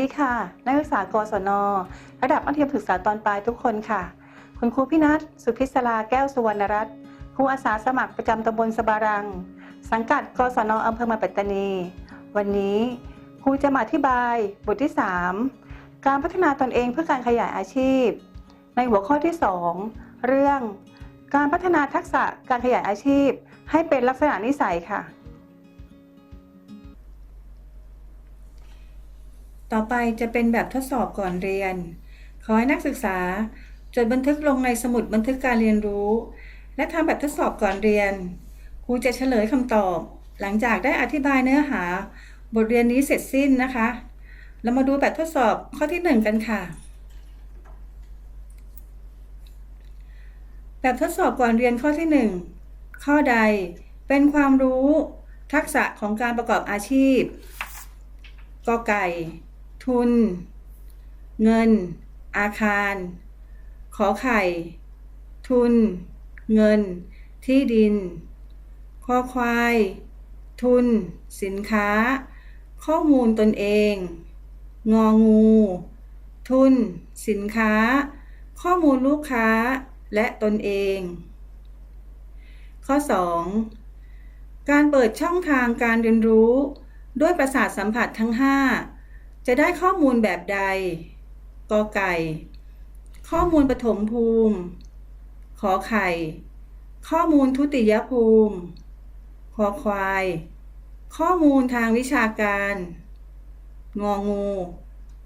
ดีค่ะ นักศึกษากศน ระดับมัธยมศึกษาตอนปลายทุกคนค่ะ คุณครูพี่นัทสุพิศราแก้วสุวรรณรัตน์ครูอาสาสมัครประจำตำบลสบารัง สังกัดกศนอำเภอมืองปัตตานี วันนี้ครูจะมาอธิบายบทที่ 3 การพัฒนาตนเองเพื่อการขยายอาชีพ ในหัวข้อที่ 2 เรื่อง การพัฒนาทักษะการขยายอาชีพ ให้เป็นลักษณะนิสัยค่ะ ต่อไปจะเป็นแบบทดสอบก่อนเรียน ขอให้นักศึกษา จดบันทึกลงในสมุดบันทึกการเรียนรู้ และทำแบบทดสอบก่อนเรียน ครูจะเฉลยคำตอบ หลังจากได้อธิบายเนื้อหา บทเรียนนี้เสร็จสิ้นนะคะ เรามาดูแบบทดสอบข้อที่หนึ่งกันค่ะ แบบทดสอบก่อนเรียนข้อที่หนึ่งข้อใดเป็นความรู้ ทักษะของการประกอบอาชีพกอไก่ ทุน เงิน อาคาร ขอไข่ ทุน เงิน ที่ดินคอควาย ทุน สินค้า ข้อมูลตนเอง งองู ทุน สินค้า ข้อมูลลูกค้าและตนเอง ข้อ 2 การเปิดช่องทางการเรียนรู้ ด้วยประสาทสัมผัสทั้ง 5 จะได้ข้อมูลแบบใดกอไก่ ข้อมูลปฐมภูมิ ขอไข่ ข้อมูลทุติยภูมิคอควาย ข้อมูลทางวิชาการ งองู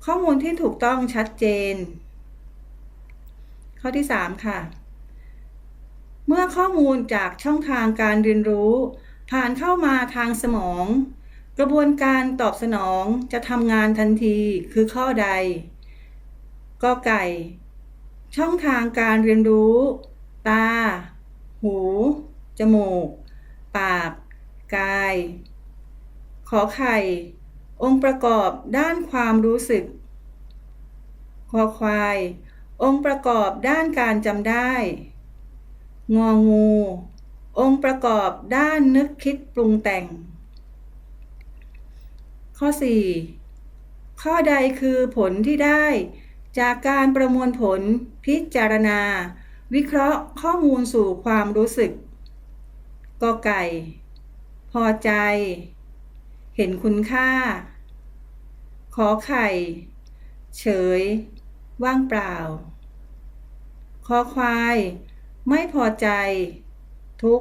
ข้อมูลที่ถูกต้องชัดเจน ข้อที่ 3 ค่ะ เมื่อข้อมูลจากช่องทางการเรียนรู้ ผ่านเข้ามาทางสมอง กระบวนการตอบสนองจะทำงานทันทีคือข้อใดกอไก่ ช่องทางการเรียนรู้ ตา หู จมูก ปาก กาย ขอไข่ องค์ประกอบด้านความรู้สึก คอควาย องค์ประกอบด้านการจำได้ งองู องค์ประกอบด้านนึกคิดปรุงแต่ง ข้อ 4 ข้อใดคือผลที่ได้ จากการประมวลผลพิจารณา วิเคราะห์ข้อมูลสู่ความรู้สึกกอไก่ พอใจ เห็นคุณค่า ขอไข่ เฉย ว่างเปล่า คอควาย ไม่พอใจ ทุก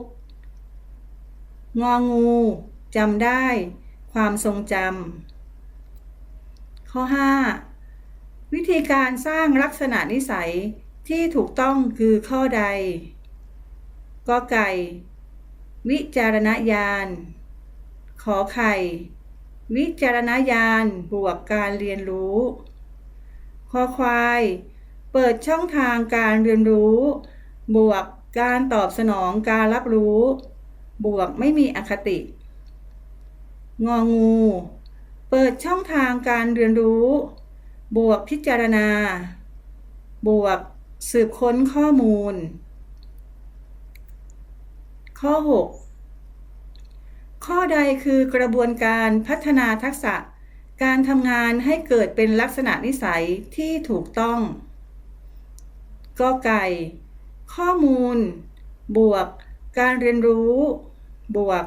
งองูจำได้ ความทรงจำข้อ 5 วิธีการสร้างลักษณะนิสัยที่ถูกต้องคือข้อใดกอไก่ วิจารณญาณ ขอไข่ วิจารณญาณบวกการเรียนรู้คอควาย เปิดช่องทางการเรียนรู้ บวกการตอบสนองการรับรู้ บวกไม่มีอคติ งองู เปิดช่องทางการเรียนรู้ บวกพิจารณา บวกสืบค้นข้อมูล ข้อ 6 ข้อใดคือกระบวนการพัฒนาทักษะการทำงานให้เกิดเป็นลักษณะนิสัยที่ถูกต้องกอไก่ ข้อมูล บวก การเรียนรู้ บวก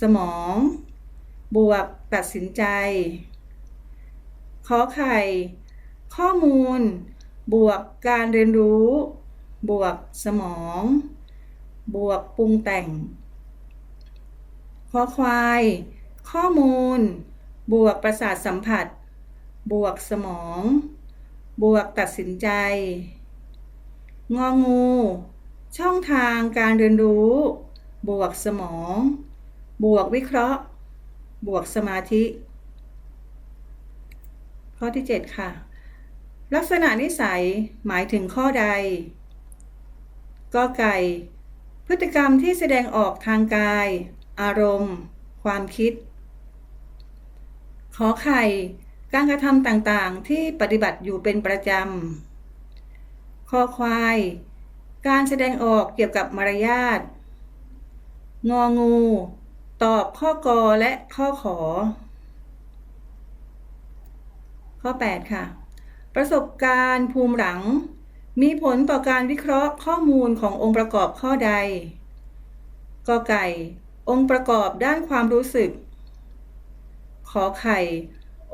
สมอง บวกตัดสินใจ ขอไข่ ข้อมูล บวกการเรียนรู้ บวกสมอง บวกปรุงแต่ง ขอควาย ข้อมูล บวกประสาทสัมผัส บวกสมอง บวกตัดสินใจ งองู ช่องทางการเรียนรู้ บวกสมอง บวกวิเคราะห์ บวกสมาธิ ข้อที่ 7 ค่ะ ลักษณะนิสัยหมายถึงข้อใดกอไก่ พฤติกรรมที่แสดงออกทางกาย อารมณ์ ความคิด ขอไข่ การกระทำต่างๆ ที่ปฏิบัติอยู่เป็นประจำคอควาย การแสดงออกเกี่ยวกับมารยาทงองู ตอบข้อกอและข้อขอ ข้อ 8 ค่ะ ประสบการณ์ภูมิหลัง มีผลต่อการวิเคราะห์ข้อมูลขององค์ประกอบข้อใดกอไก่ องค์ประกอบด้านความรู้สึก ขอไข่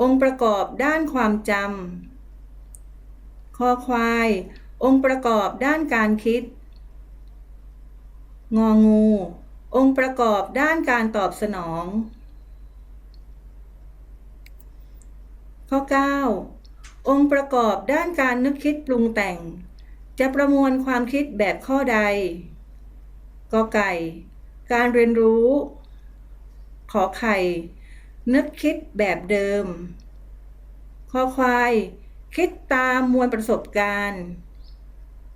องค์ประกอบด้านความจำคอควาย องค์ประกอบด้านการคิด งองู องค์ประกอบด้านการตอบสนอง ข้อ 9 องค์ประกอบด้านการนึกคิดปรุงแต่ง จะประมวลความคิดแบบข้อใดกอไก่ การเรียนรู้ ขอไข่ นึกคิดแบบเดิม คอควาย คิดตามมวลประสบการณ์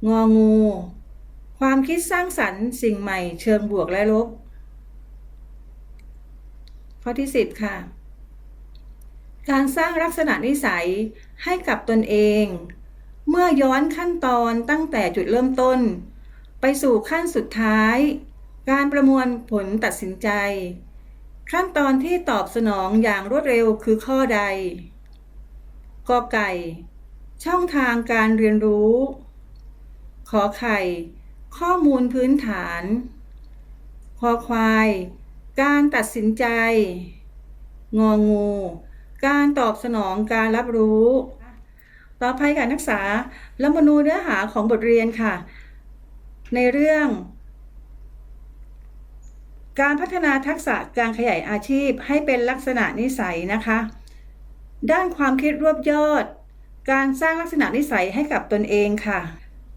งองู ความคิดสร้างสรรค์สิ่งใหม่ เชิงบวกและลบ ข้อที่ 10 ค่ะ การสร้างลักษณะนิสัยให้กับตนเอง เมื่อย้อนขั้นตอนตั้งแต่จุดเริ่มต้น ไปสู่ขั้นสุดท้าย การประมวลผลตัดสินใจ ขั้นตอนที่ตอบสนองอย่างรวดเร็วคือข้อใดกอไก่ ช่องทางการเรียนรู้ ขอไข่ ข้อมูลพื้นฐานคอควาย การตัดสินใจ งองู การตอบสนองการรับรู้ ต่อไปค่ะนักศึกษาแล้วมาดูเนื้อหาของบทเรียนค่ะ ในเรื่อง การพัฒนาทักษะการขยายอาชีพให้เป็นลักษณะนิสัยนะคะ ด้านความคิดรวบยอด การสร้างลักษณะนิสัยให้กับตนเองค่ะ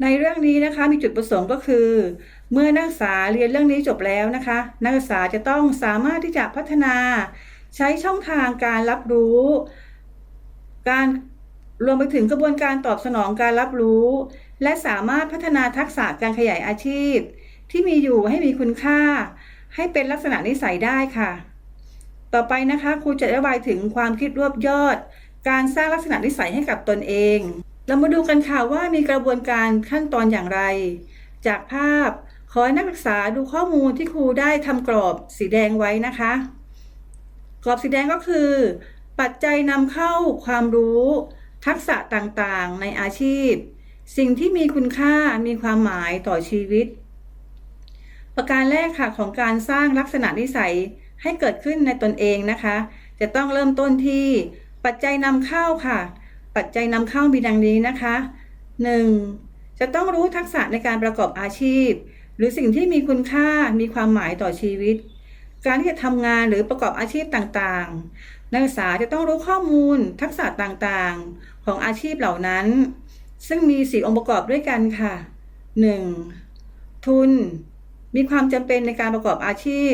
ในเรื่องนี้นะคะมีจุดประสงค์ก็คือ เมื่อนักศึกษาเรียนเรื่องนี้จบแล้วนะคะ นักศึกษาจะต้องสามารถที่จะพัฒนา ใช้ช่องทางการรับรู้ การรวมไปถึงกระบวนการตอบสนองการรับรู้ และสามารถพัฒนาทักษะการขยายอาชีพ ที่มีอยู่ให้มีคุณค่า ให้เป็นลักษณะนิสัยได้ค่ะ ต่อไปนะคะครูจะอธิบายถึงความคิดรวบยอด การสร้างลักษณะนิสัยให้กับตนเอง เรามาดูกันค่ะว่ามีกระบวนการขั้นตอนอย่างไร จากภาพขอให้นักศึกษาดูข้อมูลที่ครูได้ทำกรอบสีแดงไว้นะคะ กรอบสีแดงก็คือ ปัจจัยนำเข้าความรู้ ทักษะต่างๆ ในอาชีพ สิ่งที่มีคุณค่ามีความหมายต่อชีวิต ประการแรกค่ะของการสร้างลักษณะนิสัยให้เกิดขึ้นในตนเองนะคะ จะต้องเริ่มต้นที่ปัจจัยนำเข้าค่ะ ปัจจัยนำเข้ามีดังนี้นะคะ 1. จะต้องรู้ทักษะในการประกอบอาชีพ หรือสิ่งที่มีคุณค่ามีความหมายต่อชีวิต การที่จะทำงานหรือประกอบอาชีพต่างๆ นักศึกษาจะต้องรู้ข้อมูล ทักษะต่างๆ ของอาชีพเหล่านั้น ซึ่งมีสี่องค์ประกอบด้วยกันค่ะ 1. ทุน มีความจำเป็นในการประกอบอาชีพ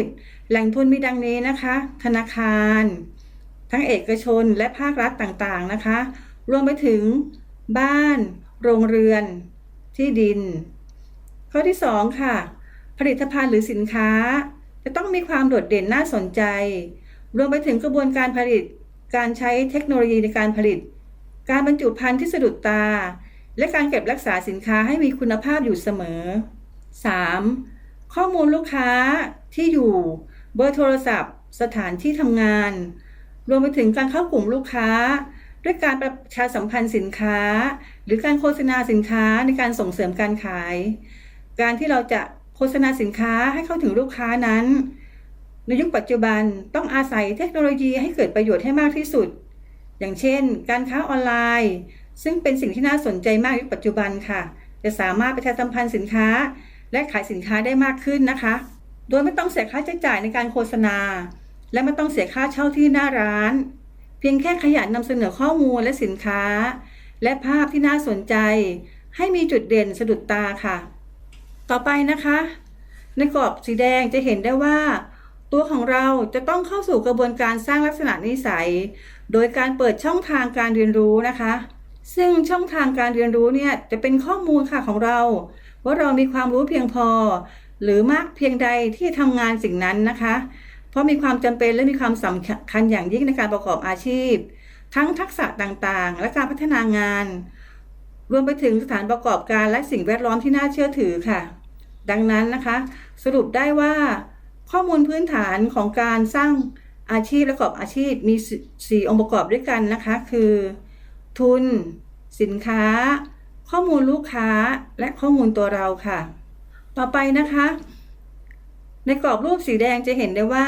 แหล่งทุนมีดังนี้นะคะ ธนาคาร ทั้งเอกชนและภาครัฐต่างๆนะคะ รวมไปถึง บ้าน โรงเรือน ที่ดิน ข้อที่ 2 ค่ะ ผลิตภัณฑ์หรือสินค้า จะต้องมีความโดดเด่นน่าสนใจ รวมไปถึงกระบวนการผลิต การใช้เทคโนโลยีในการผลิต การบรรจุภัณฑ์ที่สะดุดตา และการเก็บรักษาสินค้าให้มีคุณภาพอยู่เสมอ 3. ข้อมูลลูกค้าที่อยู่ เบอร์โทรศัพท์ สถานที่ทำงาน รวมไปถึงการเข้ากลุ่มลูกค้า ด้วยการประชาสัมพันธ์สินค้า หรือการโฆษณาสินค้าในการส่งเสริมการขาย การที่เราจะโฆษณาสินค้าให้เข้าถึงลูกค้านั้น ในยุคปัจจุบันต้องอาศัยเทคโนโลยีให้เกิดประโยชน์ให้มากที่สุด อย่างเช่น การค้าออนไลน์ ซึ่งเป็นสิ่งที่น่าสนใจมากในยุคปัจจุบันค่ะ จะสามารถประชาสัมพันธ์สินค้า และขายสินค้าได้มากขึ้นนะคะ โดยไม่ต้องเสียค่าใช้จ่ายในการโฆษณา และไม่ต้องเสียค่าเช่าที่หน้าร้าน เพียงแค่ขยันนำเสนอข้อมูลและสินค้า และภาพที่น่าสนใจ ให้มีจุดเด่นสะดุดตาค่ะ ต่อไปนะคะ ในกรอบสีแดงจะเห็นได้ว่า ตัวของเราจะต้องเข้าสู่กระบวนการสร้างลักษณะนิสัย โดยการเปิดช่องทางการเรียนรู้นะคะ ซึ่งช่องทางการเรียนรู้เนี่ยจะเป็นข้อมูลค่ะของเรา ว่าเรามีความรู้เพียงพอ หรือมากเพียงใดที่ทำงานสิ่งนั้นนะคะ เพราะมีความจำเป็นและมีความสำคัญอย่างยิ่งในการประกอบอาชีพ ทั้งทักษะต่างๆ และการพัฒนางาน รวมไปถึงสถานประกอบการและสิ่งแวดล้อมที่น่าเชื่อถือค่ะ ดังนั้นนะคะ สรุปได้ว่า ข้อมูลพื้นฐานของการสร้างอาชีพและประกอบอาชีพมีสี่องค์ประกอบด้วยกันนะคะ คือ ทุน สินค้า ข้อมูลลูกค้าและข้อมูลตัวเราค่ะ ต่อไปนะคะ ในกรอบรูปสีแดงจะเห็นได้ว่า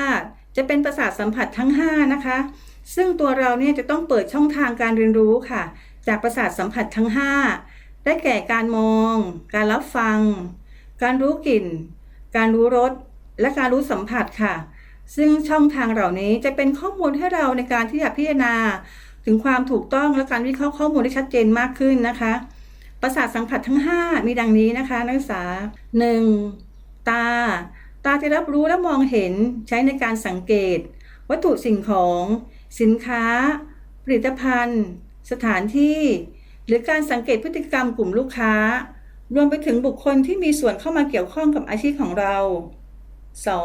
จะเป็นประสาทสัมผัสทั้ง 5 นะคะ ซึ่งตัวเราเนี่ยจะต้องเปิดช่องทางการเรียนรู้ค่ะ จากประสาทสัมผัสทั้ง 5 ได้แก่การมอง การรับฟัง การรู้กลิ่น การรู้รส และการรู้สัมผัสค่ะ ซึ่งช่องทางเหล่านี้จะเป็นข้อมูลให้เราในการที่จะพิจารณา ถึงความถูกต้องและการวิเคราะห์ข้อมูลได้ชัดเจนมากขึ้นนะคะ ประสาทสัมผัสทั้ง 5 มีดังนี้นะคะนักศึกษา 1. ตา ตาจะรับรู้และมองเห็นใช้ในการสังเกต วัตถุสิ่งของ สินค้า ผลิตภัณฑ์ สถานที่ หรือการสังเกตพฤติกรรมกลุ่มลูกค้า รวมไปถึงบุคคลที่มีส่วนเข้ามาเกี่ยวข้องกับอาชีพของเรา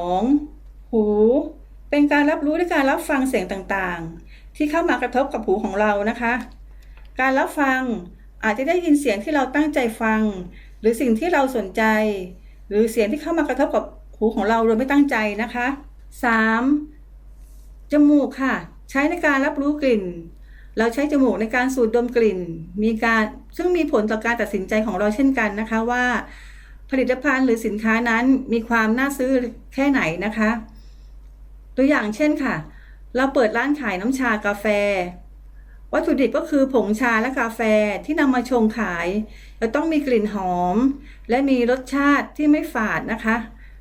2. หู เป็นการรับรู้และการรับฟังเสียงต่างๆ ที่เข้ามากระทบกับหูของเรานะคะ การรับฟังอาจจะได้ยินเสียงที่เราตั้งใจฟัง หรือสิ่งที่เราสนใจ หรือเสียงที่เข้ามากระทบกับ หูของเราโดยไม่ตั้งใจนะคะ 3. จมูกค่ะ ใช้ในการรับรู้กลิ่น เราใช้จมูกในการสูดดมกลิ่น มีการซึ่งมีผลต่อการตัดสินใจของเราเช่นกันนะคะว่า ผลิตภัณฑ์หรือสินค้านั้นมีความน่าซื้อแค่ไหนนะคะ ตัวอย่างเช่นค่ะ เราเปิดร้านขายน้ำชากาแฟวัตถุดิบก็คือผงชาและกาแฟที่นำมาชงขาย จะต้องมีกลิ่นหอม และมีรสชาติที่ไม่ฝาดนะคะ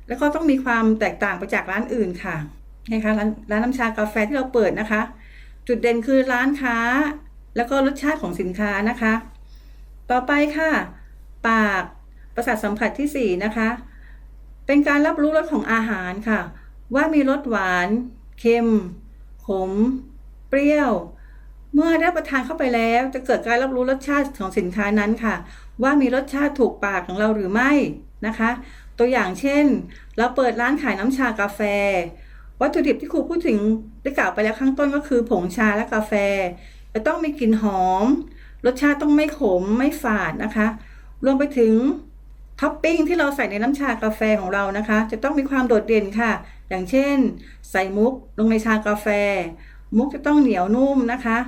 แล้วก็ต้องมีความแตกต่างไปจากร้านอื่นค่ะนะคะร้านร้านน้ำชากาแฟที่เราเปิดนะคะ จุดเด่นคือร้านค้า แล้วก็รสชาติของสินค้านะคะ ต่อไปค่ะ ปากประสาทสัมผัสที่4นะคะ เป็นการรับรู้รสของอาหารค่ะ ว่ามีรสหวาน เค็ม ขม เปรี้ยว เมื่อได้ประทานเข้าไปแล้วจะเกิดการรับรู้รสชาติของสินค้านั้นค่ะ ว่ามีรสชาติถูกปากของเราหรือไม่นะคะ ตัวอย่างเช่น เราเปิดร้านขายน้ำชากาแฟ วัตถุดิบที่ครูพูดถึงได้กล่าวไปแล้วข้างต้นก็คือผงชาและกาแฟ จะต้องมีกลิ่นหอม รสชาติต้องไม่ขมไม่ฝาดนะคะ รวมไปถึงท็อปปิ้งที่เราใส่ในน้ำชากาแฟของเรานะคะ จะต้องมีความโดดเด่นค่ะ อย่างเช่น ใส่มุกลงในชากาแฟ มุกจะต้องเหนียวนุ่มนะคะ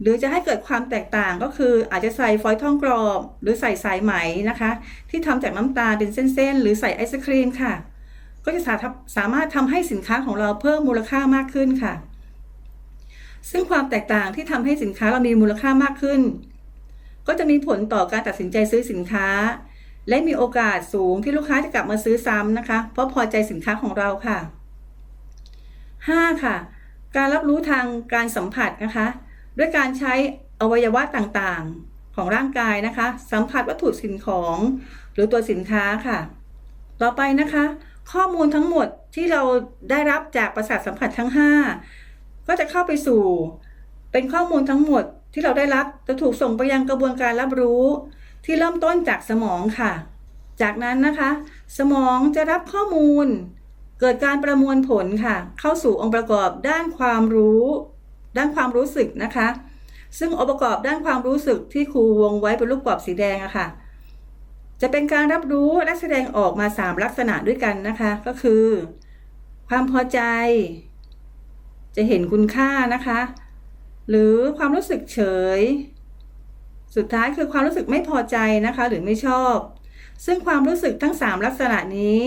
หรือจะให้เกิดความแตกต่างก็คืออาจจะใส่ฟอยล์ทองกรอบ หรือใส่สายไหมนะคะ ที่ทำจากน้ำตาลเป็นเส้นๆ หรือใส่ไอศครีมค่ะ ก็จะสาสามารถทำให้สินค้าของเราเพิ่มมูลค่ามากขึ้นค่ะ ซึ่งความแตกต่างที่ทำให้สินค้าเรามีมูลค่ามากขึ้น ก็จะมีผลต่อการตัดสินใจซื้อสินค้า และมีโอกาสสูงที่ลูกค้าจะกลับมาซื้อซ้ำนะคะ เพราะพอใจสินค้าของเราค่ะ 5. ค่ะ การรับรู้ทางการสัมผัสนะคะ ด้วยการใช้อวัยวะต่างๆของร่างกายนะคะ สัมผัสวัตถุสิ่งของหรือตัวสินค้าค่ะ ต่อไปนะคะ ข้อมูลทั้งหมดที่เราได้รับจากประสาทสัมผัสทั้ง 5 ก็จะเข้าไปสู่ เป็นข้อมูลทั้งหมดที่เราได้รับจะถูกส่งไปยังกระบวนการรับรู้ ที่เริ่มต้นจากสมองค่ะ จากนั้นนะคะ สมองจะรับข้อมูล เกิดการประมวลผลค่ะ เข้าสู่องค์ประกอบด้านความรู้ ด้านความรู้สึกนะคะ ซึ่งองค์ประกอบด้านความรู้สึกที่ครูวงไว้เป็นลูกกรอบสีแดงอะค่ะ จะเป็นการรับรู้และแสดงออกมา 3 ลักษณะด้วยกันนะคะ ก็คือ ความพอใจ จะเห็นคุณค่านะคะ หรือความรู้สึกเฉย สุดท้ายคือความรู้สึกไม่พอใจนะคะ หรือไม่ชอบ ซึ่งความรู้สึกทั้ง 3 ลักษณะนี้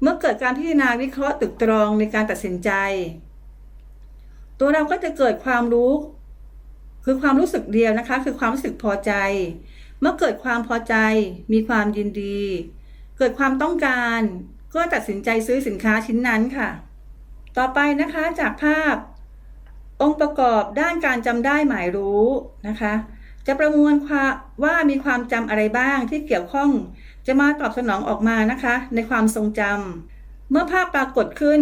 เมื่อเกิดการพิจารณาวิเคราะห์ตึกตรองในการตัดสินใจ ตัวเราก็จะเกิดความรู้ คือความรู้สึกเดียวนะคะ คือความรู้สึกพอใจ เมื่อเกิดความพอใจ มีความยินดี เกิดความต้องการ ก็ตัดสินใจซื้อสินค้าชิ้นนั้นค่ะ ต่อไปนะคะจากภาพ องค์ประกอบด้านการจำได้หมายรู้นะคะ จะประมวลวว่ามีความจำอะไรบ้างที่เกี่ยวข้อง จะมาตอบสนองออกมานะคะ ในความทรงจำเมื่อภาพปรากฏขึ้น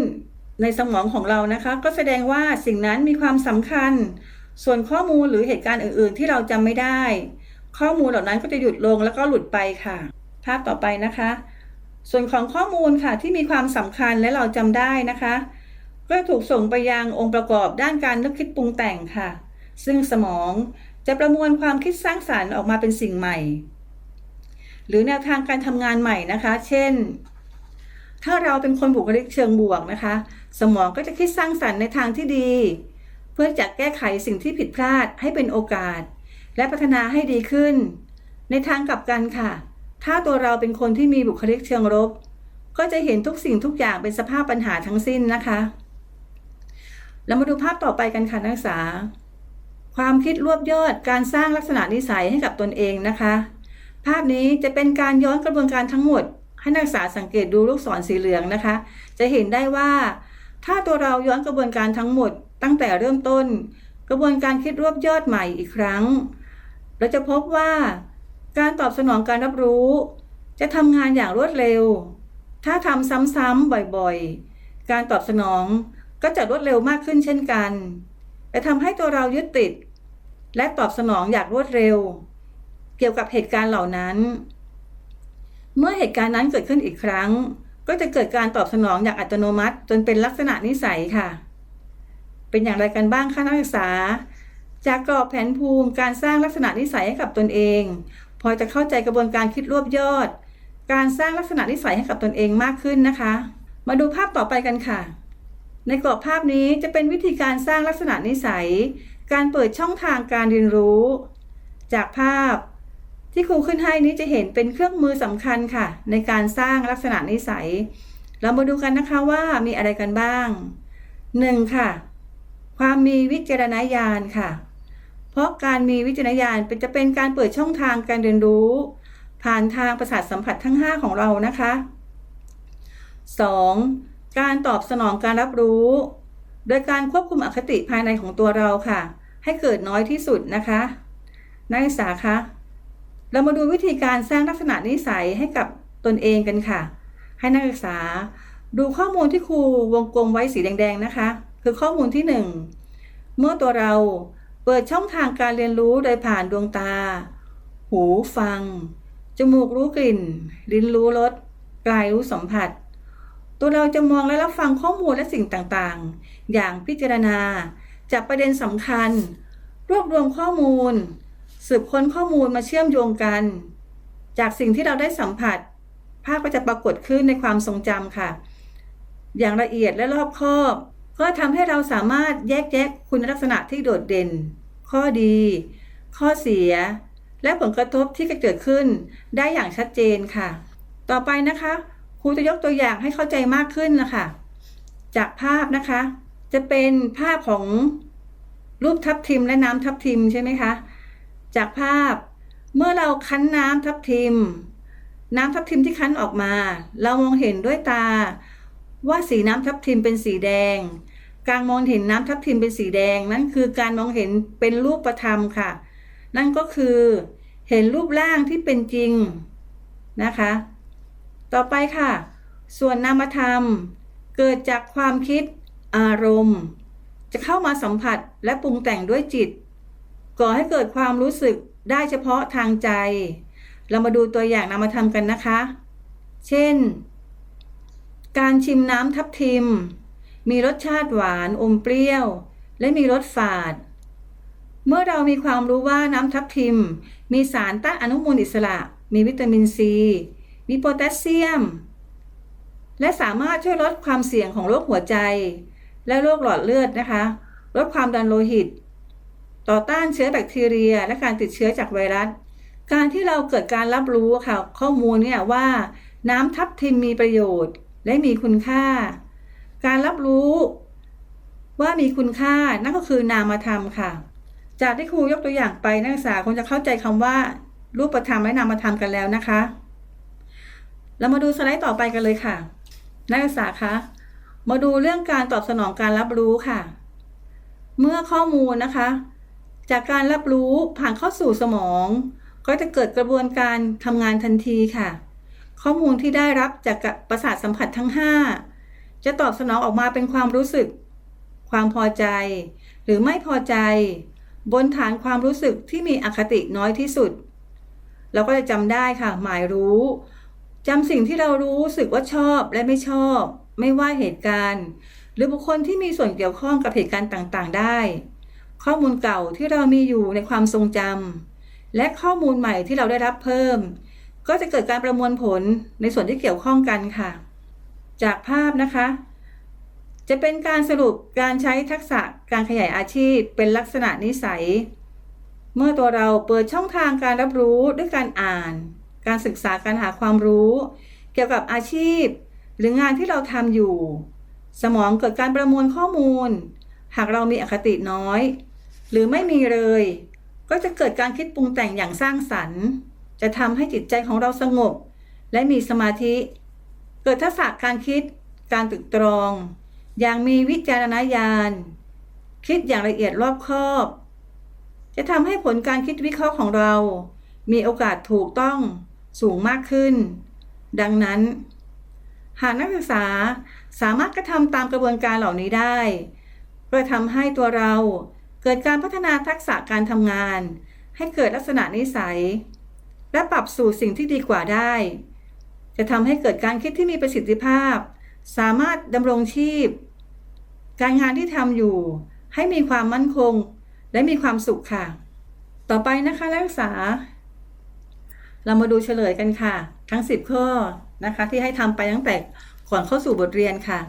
ในสมองของเรานะคะ ก็แสดงว่าสิ่งนั้นมีความสำคัญ ส่วนข้อมูลหรือเหตุการณ์อื่น ๆ ที่เราจำไม่ได้ ข้อมูลเหล่านั้นก็จะหยุดลงแล้วก็หลุดไปค่ะ ภาพต่อไปนะคะ ส่วนของข้อมูลค่ะที่มีความสำคัญและเราจำได้นะคะก็ถูกส่งไปยังองค์ประกอบด้านการนึกคิดปรุงแต่งค่ะ ซึ่งสมองจะประมวลความคิดสร้างสารรค์ออกมาเป็นสิ่งใหม่ หรือแนวทางการทำงานใหม่นะคะ เช่น ถ้าเราเป็นคนบุคลิกเชิงบวกนะคะ สมองก็จะคิดสร้างสรรค์ในทางที่ดี เพื่อจะแก้ไขสิ่งที่ผิดพลาดให้เป็นโอกาส และพัฒนาให้ดีขึ้น ในทางกลับกันค่ะ ถ้าตัวเราเป็นคนที่มีบุคลิกเชิงลบก็จะเห็นทุกสิ่งทุกอย่างเป็นสภาพปัญหาทั้งสิ้นนะคะเรามาดูภาพต่อไปกันค่ะนักศึกษา ความคิดรวบยอดการสร้างลักษณะนิสัยให้กับตนเองนะคะ ภาพนี้จะเป็นการย้อนกระบวนการทั้งหมด ให้นักศึกษาสังเกตดูลูกศรสีเหลืองนะคะ จะเห็นได้ว่าถ้าตัวเราย้อนกระบวนการทั้งหมดตั้งแต่เริ่มต้น กระบวนการคิดรวบยอดใหม่อีกครั้ง เราจะพบว่าการตอบสนองการรับรู้ จะทำงานอย่างรวดเร็ว ถ้าทำซ้ำๆบ่อยๆ การตอบสนองก็จะรวดเร็วมากขึ้นเช่นกันจะทำให้ตัวเรายึดติด และตอบสนองอย่างรวดเร็ว เกี่ยวกับเหตุการณ์เหล่านั้น เมื่อเหตุการณ์นั้นเกิดขึ้นอีกครั้ง ก็จะเกิดการตอบสนองอย่างอัตโนมัติ จนเป็นลักษณะนิสัยค่ะ เป็นอย่างไรกันบ้างคะนักศึกษา จากกรอบแผนภูมิการสร้างลักษณะนิสัยให้กับตนเอง พอจะเข้าใจกระบวนการคิดรวบยอด การสร้างลักษณะนิสัยให้กับตนเองมากขึ้นนะคะ มาดูภาพต่อไปกันค่ะ ในกรอบภาพนี้จะเป็นวิธีการสร้างลักษณะนิสัย การเปิดช่องทางการเรียนรู้ จากภาพ ที่ครูขึ้นให้นี้จะเห็นเป็นเครื่องมือสำคัญค่ะ ในการสร้างลักษณะนิสัย เรามาดูกันนะคะว่ามีอะไรกันบ้าง 1. ค่ะ ความมีวิจารณญาณค่ะ เพราะการมีวิจารณญาณเป็นจะเป็นการเปิดช่องทางการเรียนรู้ ผ่านทางประสาทสัมผัสทั้ง 5 ของเรานะคะ 2. การตอบสนองการรับรู้ โดยการควบคุมอคติภายในของตัวเราค่ะ ให้เกิดน้อยที่สุดนะคะนักศึกษาคะ เรามาดูวิธีการสร้างลักษณะนิสัยให้กับตนเองกันค่ะ ให้นักศึกษา ดูข้อมูลที่ครูวงกลมไว้สีแดงๆนะคะ คือข้อมูลที่ 1 เมื่อตัวเราเปิดช่องทางการเรียนรู้โดยผ่านดวงตา หูฟัง จมูกรู้กลิ่น ลิ้นรู้รส กายรู้สัมผัส ตัวเราจะมองและรับฟังข้อมูลและสิ่งต่างๆ อย่างพิจารณา จากประเด็นสำคัญ รวบรวมข้อมูล สืบค้นข้อมูลมาเชื่อมโยงกัน จากสิ่งที่เราได้สัมผัส ภาพก็จะปรากฏขึ้นในความทรงจำค่ะ อย่างละเอียดและรอบคอบ ก็ทำให้เราสามารถแยกแยะคุณลักษณะที่โดดเด่น ข้อดี ข้อเสีย และผลกระทบที่จะเกิดขึ้นได้อย่างชัดเจนค่ะ ต่อไปนะคะครูจะยกตัวอย่างให้เข้าใจมากขึ้นนะคะ จากภาพนะคะ จะเป็นภาพของรูปทับทิมและน้ำทับทิมใช่ไหมคะ จากภาพ เมื่อเราคั้นน้ำทับทิม น้ำทับทิมที่คั้นออกมา เรามองเห็นด้วยตา ว่าสีน้ำทับทิมเป็นสีแดง การมองเห็นน้ำทับทิมเป็นสีแดง นั่นคือการมองเห็นเป็นรูปประธรรมค่ะ นั่นก็คือเห็นรูปร่างที่เป็นจริงนะคะ ต่อไปค่ะ ส่วนนามธรรมเกิดจากความคิดอารมณ์ จะเข้ามาสัมผัสและปรุงแต่งด้วยจิต ก่อให้เกิดความรู้สึกได้เฉพาะทางใจ เรามาดูตัวอย่างนามธรรมกันนะคะ เช่น การชิมน้ำทับทิม มีรสชาติหวานอมเปรี้ยว และมีรสฝาด เมื่อเรามีความรู้ว่าน้ำทับทิม มีสารต้านอนุมูลอิสระ มีวิตามินซี มีโพแทสเซียม และสามารถช่วยลดความเสี่ยงของโรคหัวใจ และโรคหลอดเลือดนะคะ ลดความดันโลหิต ต่อต้านเชื้อแบคทีเรีย และการติดเชื้อจากไวรัส การที่เราเกิดการรับรู้ค่ะข้อมูลเนี่ยว่า น้ำทับทิมมีประโยชน์และมีคุณค่า การรับรู้ว่ามีคุณค่านั่นก็คือนามธรรมค่ะ จากที่ครูยกตัวอย่างไปนักศึกษาคงจะเข้าใจคำว่า รูปธรรมและนามธรรมกันแล้วนะคะ เรามาดูสไลด์ต่อไปกันเลยค่ะ นักศึกษาคะมาดูเรื่องการตอบสนองการรับรู้ค่ะ เมื่อข้อมูลนะคะ จากการรับรู้ผ่านเข้าสู่สมอง ก็จะเกิดกระบวนการทำงานทันทีค่ะ ข้อมูลที่ได้รับจากประสาทสัมผัสทั้ง 5 จะตอบสนองออกมาเป็นความรู้สึก ความพอใจ หรือไม่พอใจ บนฐานความรู้สึกที่มีอคติน้อยที่สุด เราก็จะจำได้ค่ะ หมายรู้จำสิ่งที่เรารู้สึกว่าชอบและไม่ชอบ ไม่ว่าเหตุการณ์ หรือบุคคลที่มีส่วนเกี่ยวข้องกับเหตุการณ์ต่างๆ ได้ ข้อมูลเก่าที่เรามีอยู่ในความทรงจำและข้อมูลใหม่ที่เราได้รับเพิ่ม ก็จะเกิดการประมวลผลในส่วนที่เกี่ยวข้องกันค่ะ จากภาพนะคะ จะเป็นการสรุปการใช้ทักษะการขยายอาชีพเป็นลักษณะนิสัย เมื่อตัวเราเปิดช่องทางการรับรู้ด้วยการอ่าน การศึกษาการหาความรู้ เกี่ยวกับอาชีพ หรืองานที่เราทำอยู่ สมองเกิดการประมวลข้อมูลหากเรามีอคติน้อย หรือไม่มีเลย ก็จะเกิดการคิดปรุงแต่งอย่างสร้างสรรค์ จะทำให้จิตใจของเราสงบ และมีสมาธิ เกิดทักษะการคิด การตึกตรอง อย่างมีวิจารณญาณ คิดอย่างละเอียดรอบคอบ จะทำให้ผลการคิดวิเคราะห์ของเรา มีโอกาสถูกต้องสูงมากขึ้น ดังนั้น หากนักศึกษาสามารถกระทำตามกระบวนการเหล่านี้ได้ก็จะทำให้ตัวเรา เกิดการพัฒนาทักษะการทำงาน ให้เกิดลักษณะนิสัย และปรับสู่สิ่งที่ดีกว่าได้ จะทำให้เกิดการคิดที่มีประสิทธิภาพ สามารถดำรงชีพ การงานที่ทำอยู่ ให้มีความมั่นคง และมีความสุขค่ะ ต่อไปนะคะนักศึกษา เรามาดูเฉลยกันค่ะ ทั้ง 10 ข้อนะคะที่ให้ทำไปตั้งแต่ก่อนเข้าสู่บทเรียนค่ะ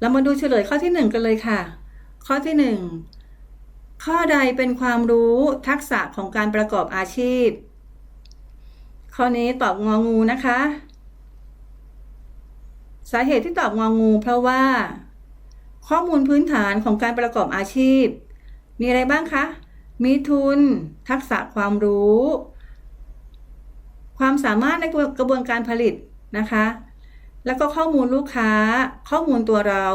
เรามาดูเฉลยข้อที่ 1 กันเลยค่ะ ข้อที่ 1 ข้อใดเป็นความรู้ทักษะของการประกอบอาชีพ ข้อนี้ตอบงองูนะคะ สาเหตุที่ตอบงองู เพราะว่า ข้อมูลพื้นฐานของการประกอบอาชีพ มีอะไรบ้างคะ มีทุน ทักษะความรู้ ความสามารถในกระบวนการผลิตนะคะ แล้วก็ข้อมูลลูกค้า ข้อมูลตัวเรา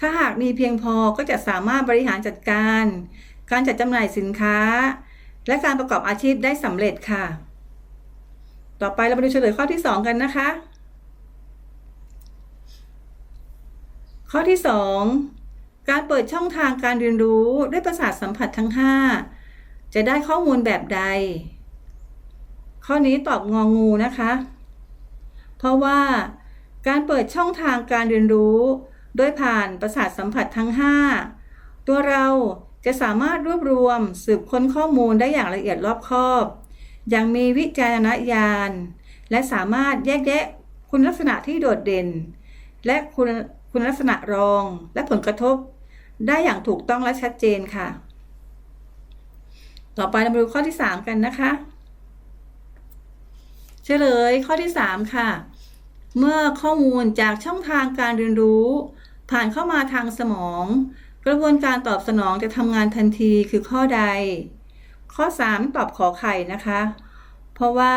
ถ้าหากมีเพียงพอก็จะสามารถบริหารจัดการ การจัดจำหน่ายสินค้า และการประกอบอาชีพได้สำเร็จค่ะ ต่อไปเรามาดูเฉลยข้อที่ 2 กันนะคะ ข้อที่ 2 การเปิดช่องทางการเรียนรู้ด้วยประสาทสัมผัสทั้ง 5 จะได้ข้อมูลแบบใด ข้อนี้ตอบงองูนะคะ เพราะว่าการเปิดช่องทางการเรียนรู้ โดยผ่านประสาทสัมผัสทั้ง 5 ตัวเราจะสามารถรวบรวมสืบค้นข้อมูลได้อย่างละเอียดรอบคอบ อย่างมีวิจารณญาณ และสามารถแยกแยะคุณลักษณะที่โดดเด่น และคุณคุณลักษณะรองและผลกระทบ ได้อย่างถูกต้องและชัดเจนค่ะ ต่อไปเรามาดูข้อที่ 3 กันนะคะ เฉลยข้อที่ 3 ค่ะ เมื่อข้อมูลจากช่องทางการเรียนรู้ ผ่านเข้ามาทางสมอง กระบวนการตอบสนองจะทำงานทันทีคือข้อใด ข้อ 3 ตอบขอไข่นะคะ เพราะว่า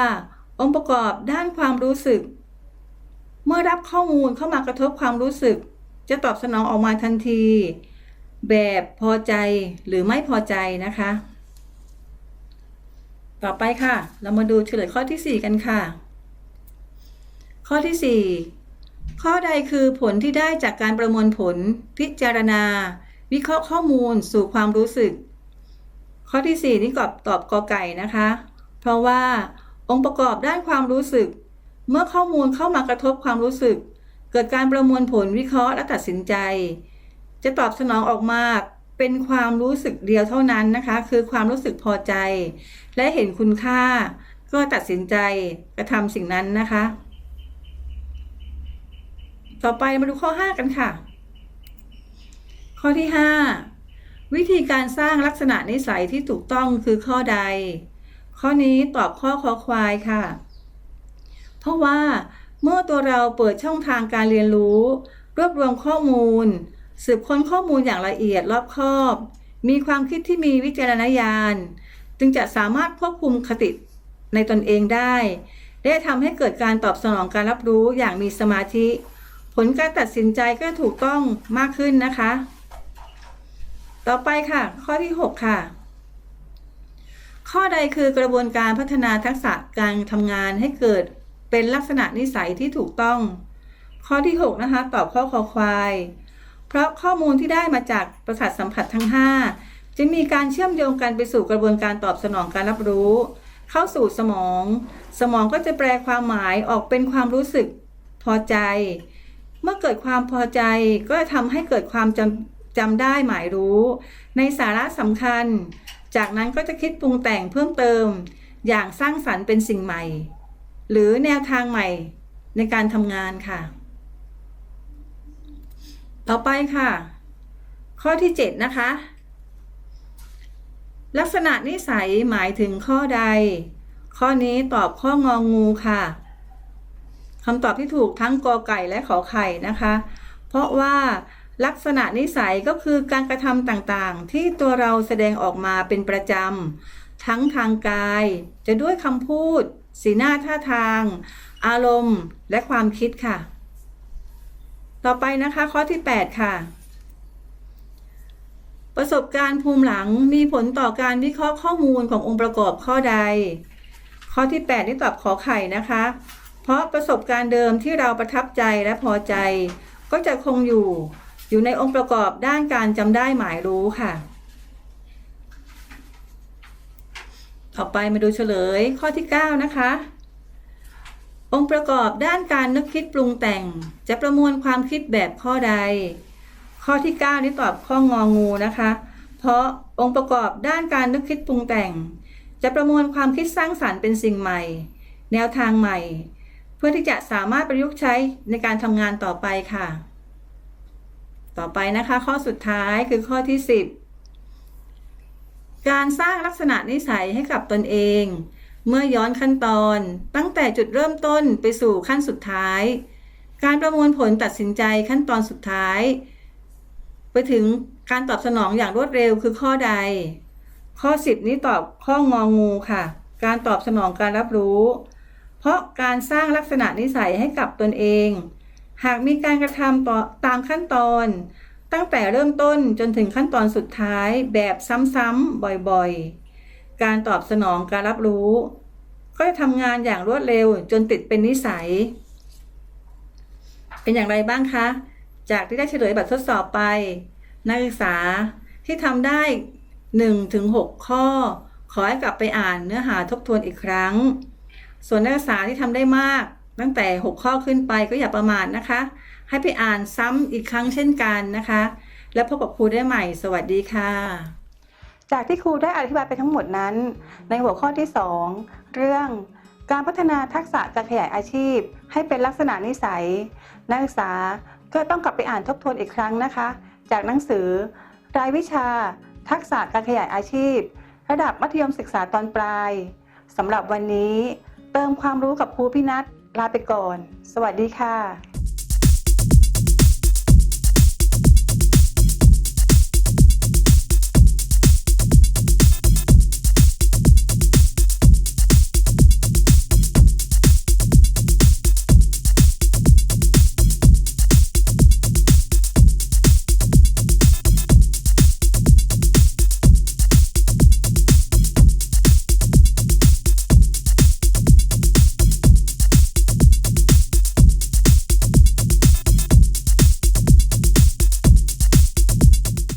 องค์ประกอบด้านความรู้สึก เมื่อรับข้อมูลเข้ามากระทบความรู้สึก จะตอบสนองออกมาทันที แบบพอใจหรือไม่พอใจนะคะ ต่อไปค่ะ เรามาดูเฉลยข้อที่ 4 กันค่ะ ข้อที่ 4 ข้อใดคือผลที่ได้จากการประมวลผล พิจารณา วิเคราะห์ข้อมูลสู่ความรู้สึก ข้อที่ 4 นี่กอบตอบกอไก่นะคะ เพราะว่าองค์ประกอบด้านความรู้สึก เมื่อข้อมูลเข้ามากระทบความรู้สึก เกิดการประมวลผลวิเคราะห์และตัดสินใจ จะตอบสนองออกมาเป็นความรู้สึกเดียวเท่านั้นนะคะ คือความรู้สึกพอใจ และเห็นคุณค่า ก็ตัดสินใจกระทำสิ่งนั้นนะคะ ต่อไปมาดูข้อ 5 กันค่ะ ข้อที่ 5 วิธีการสร้างลักษณะนิสัยที่ถูกต้องคือข้อใด ข้อนี้ตอบข้อคอควายค่ะ เพราะว่าเมื่อตัวเราเปิดช่องทางการเรียนรู้ รวบรวมข้อมูล สืบค้นข้อมูลอย่างละเอียดรอบคอบ มีความคิดที่มีวิจารณญาณ จึงจะสามารถควบคุมคติในตนเองได้ ได้ทำให้เกิดการตอบสนองการรับรู้อย่างมีสมาธิ ผลการตัดสินใจก็ถูกต้องมากขึ้นนะคะ ต่อไปค่ะ ข้อที่ 6 ค่ะ ข้อใดคือกระบวนการพัฒนาทักษะการทำงานให้เกิดเป็นลักษณะนิสัยที่ถูกต้อง ข้อที่ 6 นะคะ ตอบข้อคอควาย เพราะข้อมูลที่ได้มาจากประสาทสัมผัสทั้ง 5 จะมีการเชื่อมโยงกันไปสู่กระบวนการตอบสนองการรับรู้ เข้าสู่สมอง สมองก็จะแปลความหมายออกเป็นความรู้สึก พอใจ เมื่อเกิดความพอใจก็จะทำให้เกิดความจำจำได้หมายรู้ ในสาระสำคัญ จากนั้นก็จะคิดปรุงแต่งเพิ่มเติม อย่างสร้างสรรค์เป็นสิ่งใหม่ หรือแนวทางใหม่ในการทำงานค่ะ ต่อไปค่ะ ข้อที่ 7 นะคะ ลักษณะนิสัยหมายถึงข้อใด ข้อนี้ตอบข้ององูค่ะ คำตอบที่ถูกทั้งกอไก่และขอไข่นะคะ เพราะว่าลักษณะนิสัยก็คือการกระทำต่างๆ ที่ตัวเราแสดงออกมาเป็นประจำ ทั้งทางกาย จะด้วยคำพูด สีหน้าท่าทาง อารมณ์ และความคิดค่ะ ต่อไปนะคะข้อที่ 8 ค่ะ ประสบการณ์ภูมิหลังมีผลต่อการวิเคราะห์ข้อมูลขององค์ประกอบข้อใด ข้อที่8นี่ตอบขอไข่นะคะ เพราะประสบการณ์เดิมที่เราประทับใจและพอใจ ก็จะคงอยู่อยู่ในองค์ประกอบด้านการจำได้หมายรู้ค่ะ ต่อไปมาดูเฉลยข้อที่ 9 นะคะ องค์ประกอบด้านการนึกคิดปรุงแต่ง จะประมวลความคิดแบบข้อใด ข้อที่ 9 นี่ตอบข้ององูนะคะ เพราะองค์ประกอบด้านการนึกคิดปรุงแต่ง จะประมวลความคิดสร้างสรรค์เป็นสิ่งใหม่ แนวทางใหม่ เพื่อที่จะสามารถประยุกต์ใช้ในการทำงานต่อไปค่ะ ต่อไปนะคะ ข้อสุดท้ายคือข้อที่ 10 การสร้างลักษณะนิสัยให้กับตนเอง เมื่อย้อนขั้นตอน ตั้งแต่จุดเริ่มต้นไปสู่ขั้นสุดท้าย การประมวลผลตัดสินใจขั้นตอนสุดท้าย ไปถึงการตอบสนองอย่างรวดเร็วคือข้อใด ข้อ 10 นี้ตอบข้ององูค่ะ การตอบสนองการรับรู้ เพราะการสร้างลักษณะนิสัยให้กับตนเอง หากมีการกระทำต่อตามขั้นตอน ตั้งแต่เริ่มต้นจนถึงขั้นตอนสุดท้ายแบบซ้ำๆบ่อยๆ การตอบสนองการรับรู้ ก็จะทำงานอย่างรวดเร็วจนติดเป็นนิสัย เป็นอย่างไรบ้างคะ จากที่ได้เฉลยแบบทดสอบไป นักศึกษาที่ทำได้ 1-6 ข้อ ขอให้กลับไปอ่านเนื้อหาทบทวนอีกครั้ง ส่วนนักศึกษาที่ทำได้มาก ตั้งแต่ 6 ข้อขึ้นไปก็อย่าประมาทนะคะ ให้ไปอ่านซ้ำอีกครั้งเช่นกันนะคะ แล้วพบกับครูได้ใหม่ สวัสดีค่ะ จากที่ครูได้อธิบายไปทั้งหมดนั้น ในหัวข้อที่ 2 เรื่องการพัฒนาทักษะการขยายอาชีพ ให้เป็นลักษณะนิสัย นักศึกษาก็ต้องกลับไปอ่านทบทวนอีกครั้งนะคะ จากหนังสือ รายวิชา ทักษะการขยายอาชีพ ระดับมัธยมศึกษาตอนปลายสำหรับวันนี้ เติมความรู้กับครูพี่นัทลาไปก่อน สวัสดีค่ะ